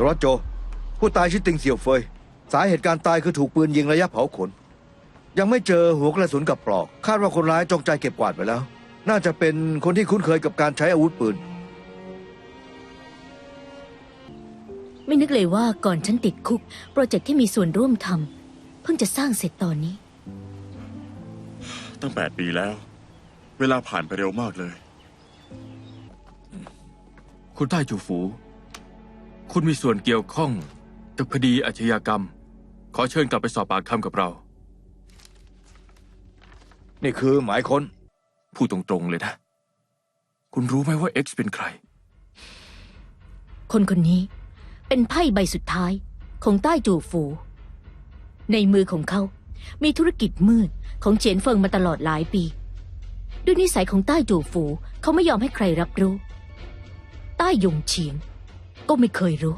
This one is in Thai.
สารวัตรโจ ผู้ตายชื่อติงเสี่ยวเฟย สาเหตุการตายคือถูกปืนยิงระยะเผาขน ยังไม่เจอหัวกระสุนกับปลอก คาดว่าคนร้ายจงใจเก็บกวาดไปแล้ว น่าจะเป็นคนที่คุ้นเคยกับการใช้อาวุธปืน ไม่นึกเลยว่าก่อนฉันติดคุก โปรเจกต์ที่มีส่วนร่วมทำเพิ่งจะสร้างเสร็จตอนนี้ ตั้งแปดปีแล้ว เวลาผ่านไปเร็วมากเลย คุณใต้จูฝู คุณมีส่วนเกี่ยวข้องกับคดีอาชญากรรม ขอเชิญกลับไปสอบปากคำกับเรา นี่คือหมายค้น พูดตรงๆเลยนะ คุณรู้ไหมว่า X เป็นใคร คนคนนี้เป็นไพ่ใบสุดท้ายของใต้จูฝู ในมือของเขา มีธุรกิจมืดของเฉียนเฟิงมาตลอดหลายปี ด้วยนิสัยของใต้จูฝูเขาไม่ยอมให้ใครรับรู้ ใต้ยงเฉียง ก็ไม่เคยรู้